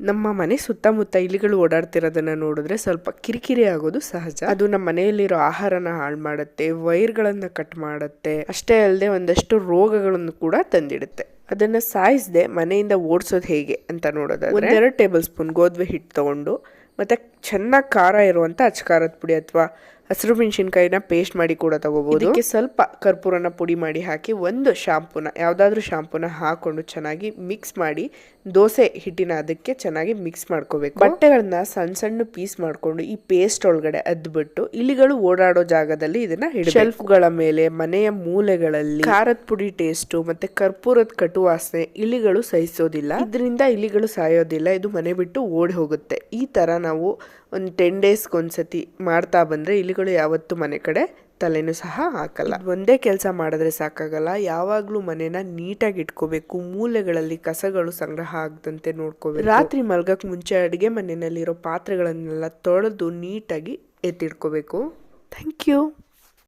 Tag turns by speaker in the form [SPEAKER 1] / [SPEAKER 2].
[SPEAKER 1] ನಮ್ಮ ಮನೆ ಸುತ್ತಮುತ್ತ ಇಲಿಗಳು ಓಡಾಡ್ತಿರೋದನ್ನ ನೋಡಿದ್ರೆ ಸ್ವಲ್ಪ ಕಿರಿಕಿರಿ ಆಗೋದು ಸಹಜ. ಅದು ನಮ್ಮ ಮನೆಯಲ್ಲಿರೋ ಆಹಾರನ ಹಾಳು ಮಾಡುತ್ತೆ ವೈರ್ಗಳನ್ನ ಕಟ್ ಮಾಡುತ್ತೆ ಅಷ್ಟೇ ಅಲ್ಲದೆ ಒಂದಷ್ಟು ರೋಗಗಳನ್ನು ಕೂಡ ತಂದಿಡುತ್ತೆ. ಅದನ್ನ ಸಾಯಿಸದೆ ಮನೆಯಿಂದ ಓಡಿಸೋದು ಹೇಗೆ ಅಂತ ನೋಡೋದಾದ್ರೆ ಒಂದೆರಡು ಟೇಬಲ್ ಸ್ಪೂನ್ ಗೋಧಿ ಹಿಟ್ಟು ತಗೊಂಡು ಮತ್ತೆ ಚೆನ್ನಾಗಿ ಖಾರ ಇರುವಂತ ಅಚ್ಕಾರದ ಪುಡಿ ಅಥವಾ ಹಸಿರು ಮೆಣಸಿನ್ಕಾಯಿನ ಪೇಸ್ಟ್ ಮಾಡಿ ಕೂಡ ತಗೋಬಹುದು ಇದಕ್ಕೆ ಸ್ವಲ್ಪ ಕರ್ಪೂರನ ಪುಡಿ ಮಾಡಿ ಹಾಕಿ ಒಂದು ಶಾಂಪೂನ ಯಾವುದಾದ್ರೂ ಶಾಂಪೂನ ಹಾಕೊಂಡು ಚೆನ್ನಾಗಿ ಮಿಕ್ಸ್ ಮಾಡಿ ದೋಸೆ ಹಿಟ್ಟಿನ ಅದಕ್ಕೆ ಚೆನ್ನಾಗಿ ಮಿಕ್ಸ್ ಮಾಡ್ಕೋಬೇಕು. ಬಟ್ಟೆಗಳನ್ನ ಸಣ್ಣ ಸಣ್ಣ ಪೀಸ್ ಮಾಡಿಕೊಂಡು ಈ ಪೇಸ್ಟ್ ಒಳಗಡೆ ಅದ್ಬಿಟ್ಟು ಇಲಿಗಳು ಓಡಾಡೋ ಜಾಗದಲ್ಲಿ ಇದನ್ನ ಶೆಲ್ಫ್ಗಳ ಮೇಲೆ ಮನೆಯ ಮೂಲೆಗಳಲ್ಲಿ ಖಾರದ ಪುಡಿ ಟೇಸ್ಟ್ ಮತ್ತೆ ಕರ್ಪೂರದ ಕಟುವಾಸನೆ ಇಲಿಗಳು ಸಹಿಸೋದಿಲ್ಲ. ಇದರಿಂದ ಇಲಿಗಳು ಸಾಯೋದಿಲ್ಲ ಇದು ಮನೆ ಬಿಟ್ಟು ಓಡಿ ಹೋಗುತ್ತೆ. ಈ ತರ ನಾವು ಒಂದು ಟೆನ್ ಡೇಸ್ಗೆ ಒಂದ್ಸತಿ ಮಾಡ್ತಾ ಬಂದರೆ ಇಲಿಗಳು ಯಾವತ್ತೂ ಮನೆ ಕಡೆ ತಲೆನೂ ಸಹ ಹಾಕಲ್ಲ. ಒಂದೇ ಕೆಲಸ ಮಾಡಿದ್ರೆ ಸಾಕಾಗಲ್ಲ. ಯಾವಾಗಲೂ ಮನೆನ ನೀಟಾಗಿ ಇಟ್ಕೋಬೇಕು. ಮೂಲೆಗಳಲ್ಲಿ ಕಸಗಳು ಸಂಗ್ರಹ ಆಗದಂತೆ ನೋಡ್ಕೋಬೇಕು. ರಾತ್ರಿ ಮಲ್ಗಕ್ ಮುಂಚೆ ಅಡುಗೆ ಮನೆಯಲ್ಲಿರೋ ಪಾತ್ರೆಗಳನ್ನೆಲ್ಲ ತೊಳೆದು ನೀಟಾಗಿ ಎತ್ತಿಡ್ಕೋಬೇಕು ಥ್ಯಾಂಕ್ ಯು.